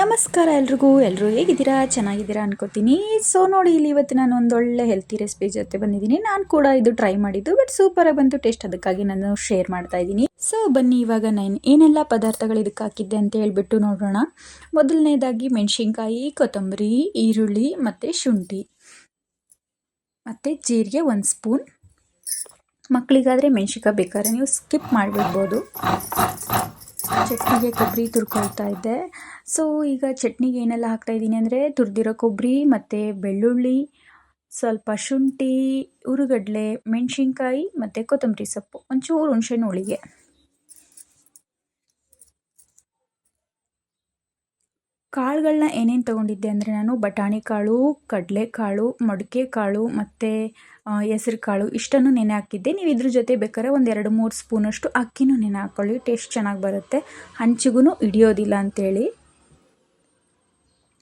ನಮಸ್ಕಾರ ಎಲ್ರಿಗೂ ಎಲ್ಲರೂ ಹೇಗಿದ್ದೀರಾ? ಚೆನ್ನಾಗಿದ್ದೀರಾ ಅನ್ಕೋತೀನಿ. ಸೊ ನೋಡಿ, ಇಲ್ಲಿ ಇವತ್ತು ನಾನು ಒಂದೊಳ್ಳೆ ಹೆಲ್ತಿ ರೆಸಿಪಿ ಜೊತೆ ಬಂದಿದ್ದೀನಿ. ನಾನು ಕೂಡ ಇದು ಟ್ರೈ ಮಾಡಿದ್ದು ಬಟ್ ಸೂಪರಾಗಿ ಬಂತು ಟೇಸ್ಟ್ ಅದಕ್ಕಾಗಿ ನಾನು ಶೇರ್ ಮಾಡ್ತಾ ಇದ್ದೀನಿ. ಸೊ ಬನ್ನಿ, ಇವಾಗ ನಾನು ಏನೆಲ್ಲ ಪದಾರ್ಥಗಳು ಇದಕ್ಕೆ ಹಾಕಿದ್ದೆ ಅಂತ ಹೇಳ್ಬಿಟ್ಟು ನೋಡೋಣ. ಮೊದಲನೇದಾಗಿ ಮೆಣಸಿನ್ಕಾಯಿ, ಕೊತ್ತಂಬರಿ, ಈರುಳ್ಳಿ, ಮತ್ತು ಶುಂಠಿ. ಮತ್ತು ಜೀರಿಗೆ ಒಂದು ಸ್ಪೂನ್ ಮಕ್ಕಳಿಗಾದರೆ ಮೆಣಸಿನ್ಕಾಯಿ ಬೇಕಾದ್ರೆ ನೀವು ಸ್ಕಿಪ್ ಮಾಡಿಬಿಡ್ಬೋದು. ಚಟ್ನಿಗೆ ಕೊಬ್ಬರಿ ತುರ್ಕೊಳ್ತಾ ಇದ್ದೆ. ಸೊ ಈಗ ಚಟ್ನಿಗೆ ಏನೆಲ್ಲ ಹಾಕ್ತಾ ಇದ್ದೀನಿ ಅಂದರೆ ತುರಿದಿರೋ ಕೊಬ್ಬರಿ ಮತ್ತು ಬೆಳ್ಳುಳ್ಳಿ, ಸ್ವಲ್ಪ ಶುಂಠಿ, ಉರುಗಡ್ಲೆ, ಮೆಣಸಿನ್ಕಾಯಿ ಮತ್ತು ಕೊತ್ತಂಬರಿ ಸೊಪ್ಪು. ಒಂಚೂರು ಹುಣಸೆಹಣ್ಣು ಹುಳಿಗೆ. ಕಾಳುಗಳನ್ನ ಏನೇನು ತೊಗೊಂಡಿದ್ದೆ ಅಂದರೆ ನಾನು ಬಟಾಣಿ ಕಾಳು ಕಡಲೆಕಾಳು ಮಡಿಕೆ ಕಾಳು ಮತ್ತು ಹೆಸ್ರು ಕಾಳು ಇಷ್ಟನ್ನು ನೆನೆ ಹಾಕಿದ್ದೆ. ನೀವು ಇದ್ರ ಜೊತೆ ಬೇಕಾದ್ರೆ ಒಂದು ಎರಡು ಮೂರು ಸ್ಪೂನಷ್ಟು ಅಕ್ಕಿನೂ ನೆನೆ ಹಾಕ್ಕೊಳ್ಳಿ ಟೇಸ್ಟ್ ಚೆನ್ನಾಗಿ ಬರುತ್ತೆ. ಹಂಚಿಗೂ ಹಿಡಿಯೋದಿಲ್ಲ ಅಂಥೇಳಿ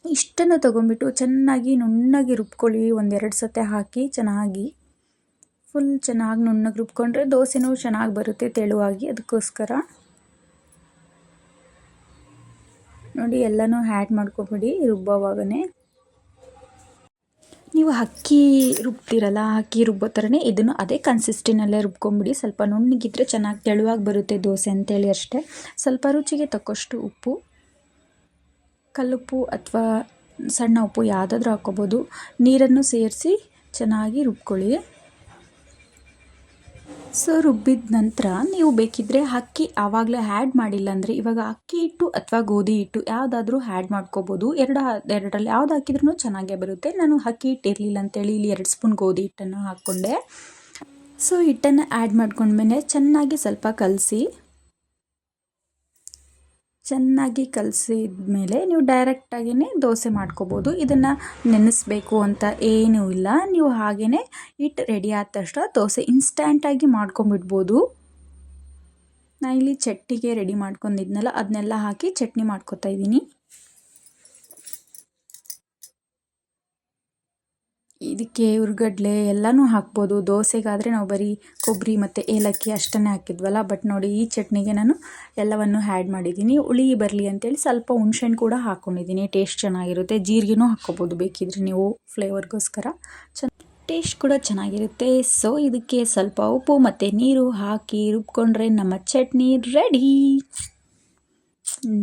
ಇಷ್ಟನ್ನು ತೊಗೊಂಬಿಟ್ಟು ಚೆನ್ನಾಗಿ ನುಣ್ಣಗೆ ರುಬ್ಕೊಳ್ಳಿ. ಒಂದೆರಡು ಸತೆ ಹಾಕಿ ಚೆನ್ನಾಗಿ. ಫುಲ್ ಚೆನ್ನಾಗಿ ನುಣ್ಣಗೆ ರುಬ್ಕೊಂಡ್ರೆ ದೋಸೆನೂ ಚೆನ್ನಾಗಿ ಬರುತ್ತೆ ತೆಳುವಾಗಿ. ಅದಕ್ಕೋಸ್ಕರ ನೋಡಿ, ಎಲ್ಲನೂ ಹ್ಯಾಡ್ ಮಾಡ್ಕೊಬಿಡಿ, ರುಬ್ಬೋವಾಗನೇ. ನೀವು ಅಕ್ಕಿ ರುಬ್ತಿರಲ್ಲ ಅಕ್ಕಿ ರುಬ್ಬೋ ಥರನೇ ಇದನ್ನು ಅದೇ ಕನ್ಸಿಸ್ಟಿನಲ್ಲೇ ರುಬ್ಕೊಂಬಿಡಿ. ಸ್ವಲ್ಪ ನುಣ್ಣಗಿದ್ರೆ ಚೆನ್ನಾಗಿ ತೆಳುವಾಗಿ ಬರುತ್ತೆ ದೋಸೆ ಅಂತೇಳಿ ಅಷ್ಟೇ. ಸ್ವಲ್ಪ ರುಚಿಗೆ ತಕ್ಕಷ್ಟು ಉಪ್ಪು, ಕಲ್ಲುಪ್ಪು ಅಥವಾ ಸಣ್ಣ ಉಪ್ಪು ಯಾವುದಾದ್ರೂ ಹಾಕ್ಕೋಬೋದು. ನೀರನ್ನು ಸೇರಿಸಿ ಚೆನ್ನಾಗಿ ರುಬ್ಕೊಳ್ಳಿ. ಸೊ ರುಬ್ಬಿದ ನಂತರ ನೀವು ಬೇಕಿದ್ದರೆ ಅಕ್ಕಿ ಆವಾಗಲೇ ಆ್ಯಡ್ ಮಾಡಿಲ್ಲ ಅಂದರೆ ಇವಾಗ ಅಕ್ಕಿ ಹಿಟ್ಟು ಅಥವಾ ಗೋಧಿ ಹಿಟ್ಟು ಯಾವುದಾದ್ರೂ ಆ್ಯಡ್ ಮಾಡ್ಕೋಬೋದು. ಎರಡು, ಎರಡರಲ್ಲಿ ಯಾವ್ದು ಹಾಕಿದ್ರೂ ಚೆನ್ನಾಗೇ ಬರುತ್ತೆ. ನಾನು ಅಕ್ಕಿ ಹಿಟ್ಟು ಇರಲಿಲ್ಲ ಅಂತೇಳಿ ಇಲ್ಲಿ ಎರಡು ಸ್ಪೂನ್ ಗೋಧಿ ಹಿಟ್ಟನ್ನು ಹಾಕ್ಕೊಂಡೆ. ಸೊ ಹಿಟ್ಟನ್ನು ಆ್ಯಡ್ ಮಾಡ್ಕೊಂಡ್ಮೇಲೆ ಚೆನ್ನಾಗಿ ಸ್ವಲ್ಪ ಕಲಸಿ ಚೆನ್ನಾಗಿ ಕಲಸಿದ ಮೇಲೆ ನೀವು ಡೈರೆಕ್ಟಾಗಿಯೇ ದೋಸೆ ಮಾಡ್ಕೋಬೋದು. ಇದನ್ನು ನೆನೆಸ್ಬೇಕು ಅಂತ ಏನೂ ಇಲ್ಲ. ನೀವು ಹಾಗೆಯೇ ಇಟ್ಟು ರೆಡಿ ಆದ ತಕ್ಷಣ ದೋಸೆ ಇನ್ಸ್ಟ್ಯಾಂಟಾಗಿ ಮಾಡ್ಕೊಂಬಿಡ್ಬೋದು ನಾನು ಇಲ್ಲಿ ಚಟ್ನಿಗೆ ರೆಡಿ ಮಾಡ್ಕೊಂಡಿದ್ನಲ್ಲ ಅದನ್ನೆಲ್ಲ ಹಾಕಿ ಚಟ್ನಿ ಮಾಡ್ಕೊತಾ ಇದ್ದೀನಿ. ಇದಕ್ಕೆ ಉರ್ಗಡ್ಲೆ ಎಲ್ಲನೂ ಹಾಕ್ಬೋದು. ದೋಸೆಗಾದರೆ ನಾವು ಬರೀ ಕೊಬ್ಬರಿ ಮತ್ತು ಏಲಕ್ಕಿ ಅಷ್ಟನ್ನೇ ಹಾಕಿದ್ವಲ್ಲ ಬಟ್ ನೋಡಿ ಈ ಚಟ್ನಿಗೆ ನಾನು ಎಲ್ಲವನ್ನು ಆ್ಯಡ್ ಮಾಡಿದ್ದೀನಿ. ಹುಳಿ ಬರಲಿ ಅಂತೇಳಿ ಸ್ವಲ್ಪ ಹುಣ್ಸೆಹಣ್ಣು ಕೂಡ ಹಾಕ್ಕೊಂಡಿದ್ದೀನಿ ಟೇಸ್ಟ್ ಚೆನ್ನಾಗಿರುತ್ತೆ. ಜೀರಿಗೆನೂ ಹಾಕ್ಕೋಬೋದು ಬೇಕಿದ್ರೆ ನೀವು ಫ್ಲೇವರ್ಗೋಸ್ಕರ ಚೆನ್ನ ಟೇಸ್ಟ್ ಕೂಡ ಚೆನ್ನಾಗಿರುತ್ತೆ. ಸೊ ಇದಕ್ಕೆ ಸ್ವಲ್ಪ ಉಪ್ಪು ಮತ್ತು ನೀರು ಹಾಕಿ ರುಬ್ಕೊಂಡ್ರೆ ನಮ್ಮ ಚಟ್ನಿ ರೆಡಿ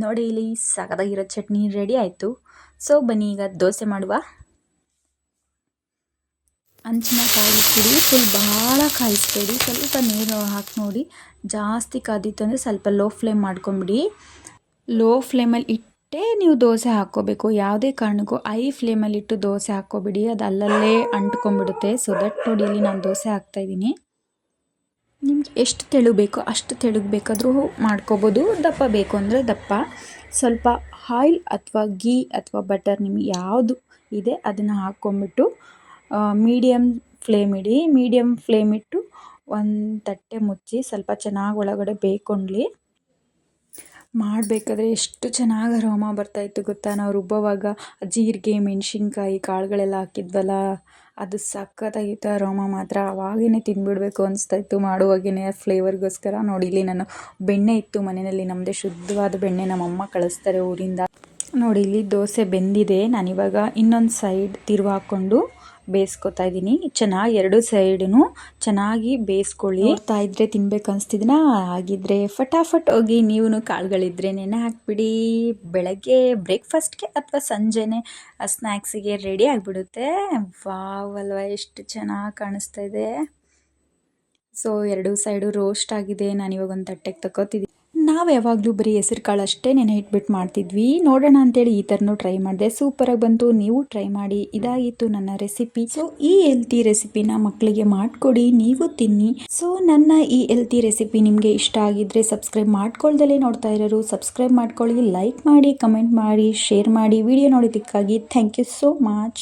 ನೋಡಿ ಇಲ್ಲಿ ಸಗದಾಗಿರೋ ಚಟ್ನಿ ರೆಡಿ ಆಯಿತು. ಸೊ ಬನ್ನಿ ಈಗ ದೋಸೆ ಮಾಡುವ. ಹಂಚಿನ ಪುಡಿ ಫುಲ್ ಭಾಳ ಕಾಯಿಸ್ಬೇಡಿ. ಸ್ವಲ್ಪ ನೀರು ಹಾಕಿ ನೋಡಿ. ಜಾಸ್ತಿ ಕಾದಿತ್ತು ಅಂದರೆ ಸ್ವಲ್ಪ ಲೋ ಫ್ಲೇಮ್ ಮಾಡ್ಕೊಂಬಿಡಿ. ಲೋ ಫ್ಲೇಮಲ್ಲಿ ಇಟ್ಟೇ ನೀವು ದೋಸೆ ಹಾಕ್ಕೋಬೇಕು. ಯಾವುದೇ ಕಾರಣಕ್ಕೂ ಐ ಫ್ಲೇಮಲ್ಲಿ ಇಟ್ಟು ದೋಸೆ ಹಾಕ್ಕೋಬಿಡಿ. ಅದು ಅಲ್ಲಲ್ಲೇ ಅಂಟ್ಕೊಂಡ್ಬಿಡುತ್ತೆ. ಸೊ ದಟ್ ನೋಡಿ ಇಲ್ಲಿ ನಾನು ದೋಸೆ ಹಾಕ್ತಾಯಿದ್ದೀನಿ ನಿಮ್ಗೆ ಎಷ್ಟು ತೆಳು ಬೇಕೋ ಅಷ್ಟು ತೆಳುಗೆ ಬೇಕಾದರೂ ಮಾಡ್ಕೋಬೋದು. ದಪ್ಪ ಬೇಕು ಅಂದರೆ ದಪ್ಪ. ಸ್ವಲ್ಪ ಆಯಿಲ್ ಅಥವಾ ಗೀ ಅಥವಾ ಬಟರ್ ನಿಮ್ಗೆ ಯಾವುದು ಇದೆ ಅದನ್ನು ಹಾಕ್ಕೊಂಬಿಟ್ಟು ಮೀಡಿಯಮ್ ಫ್ಲೇಮ್ ಇಡಿ. ಮೀಡಿಯಮ್ ಫ್ಲೇಮ್ ಇಟ್ಟು ಒಂದು ತಟ್ಟೆ ಮುಚ್ಚಿ ಸ್ವಲ್ಪ ಚೆನ್ನಾಗಿ ಒಳಗಡೆ ಬೇಯ್ಕೊಳ್ಳಿ ಮಾಡಬೇಕಾದ್ರೆ ಎಷ್ಟು ಚೆನ್ನಾಗಿ ಅರೋಮ ಬರ್ತಾಯಿತ್ತು ಗೊತ್ತಾ? ನಾವು ರುಬ್ಬೋವಾಗ ಜೀರಿಗೆ, ಮೆಣಸಿನ್ಕಾಯಿ, ಕಾಳುಗಳೆಲ್ಲ ಹಾಕಿದ್ವಲ್ಲ, ಅದು ಸಖತ್ತಾಗಿತ್ತು ಅರೋಮ ಮಾತ್ರ. ಅವಾಗೇ ತಿಂದುಬಿಡ್ಬೇಕು ಅನಿಸ್ತಾಯಿತ್ತು ಮಾಡುವಾಗೇ ಫ್ಲೇವರ್ಗೋಸ್ಕರ ನೋಡಿ ಇಲ್ಲಿ ನಾನು ಬೆಣ್ಣೆ ಇತ್ತು ಮನೆಯಲ್ಲಿ ನಮ್ಮದೇ ಶುದ್ಧವಾದ ಬೆಣ್ಣೆ ನಮ್ಮಮ್ಮ ಕಳಿಸ್ತಾರೆ ಊರಿಂದ. ನೋಡಿ ಇಲ್ಲಿ ದೋಸೆ ಬೆಂದಿದೆ. ನಾನಿವಾಗ ಇನ್ನೊಂದು ಸೈಡ್ ತಿರುವು ಹಾಕ್ಕೊಂಡು ಬೇಯಿಸ್ಕೊತಾ ಇದ್ದೀನಿ. ಚೆನ್ನಾಗಿ ಎರಡು ಸೈಡೂ ಚೆನ್ನಾಗಿ ಬೇಯಿಸ್ಕೊಳ್ಳಿ. ತಾ ಇದ್ರೆ ತಿನ್ಬೇಕು ಅನಿಸ್ತಿದ್ದೀನ ಹಾಗಿದ್ರೆ ಫಟಾಫಟ್ ಹೋಗಿ ನೀವು ಕಾಳುಗಳಿದ್ರೆ ನೆನೆ ಹಾಕ್ಬಿಡಿ. ಬೆಳಗ್ಗೆ ಬ್ರೇಕ್ಫಾಸ್ಟ್ಗೆ ಅಥವಾ ಸಂಜೆನೆ ಸ್ನ್ಯಾಕ್ಸಿಗೆ ರೆಡಿ ಆಗಿಬಿಡುತ್ತೆ. ವಾವ್ ಅಲ್ವಾ, ಎಷ್ಟು ಚೆನ್ನಾಗಿ ಕಾಣಿಸ್ತಾ ಇದೆ. ಸೊ, ಎರಡು ಸೈಡು ರೋಸ್ಟ್ ಆಗಿದೆ. ನಾನಿವಾಗ ಒಂದು ತಟ್ಟೆಗೆ ತಗೋತಿದ್ದೀನಿ ನಾವು ಯಾವಾಗಲೂ ಬರೀ ಹೆಸರು ಕಾಳು ಅಷ್ಟೇ ನೆನೆ ಇಟ್ಬಿಟ್ಟು ಮಾಡ್ತಿದ್ವಿ. ನೋಡೋಣ ಅಂತೇಳಿ ಈ ಥರನೂ ಟ್ರೈ ಮಾಡಿದೆ. ಸೂಪರಾಗಿ ಬಂತು. ನೀವು ಟ್ರೈ ಮಾಡಿ. ಇದಾಗಿತ್ತು ನನ್ನ ರೆಸಿಪಿ. ಸೊ, ಈ ಹೆಲ್ತಿ ರೆಸಿಪಿನ ಮಕ್ಕಳಿಗೆ ಮಾಡಿಕೊಡಿ. ನೀವು ತಿನ್ನಿ. ಸೊ, ನನ್ನ ಈ ಹೆಲ್ತಿ ರೆಸಿಪಿ ನಿಮಗೆ ಇಷ್ಟ ಆಗಿದ್ರೆ ಸಬ್ಸ್ಕ್ರೈಬ್ ಮಾಡ್ಕೊಳ್ದಲ್ಲೇ ನೋಡ್ತಾ ಇರೋರು. ಸಬ್ಸ್ಕ್ರೈಬ್ ಮಾಡ್ಕೊಳ್ಳಿ. ಲೈಕ್ ಮಾಡಿ, ಕಮೆಂಟ್ ಮಾಡಿ, ಶೇರ್ ಮಾಡಿ. ವಿಡಿಯೋ ನೋಡೋದಕ್ಕಾಗಿ ಥ್ಯಾಂಕ್ ಯು ಸೋ ಮಚ್.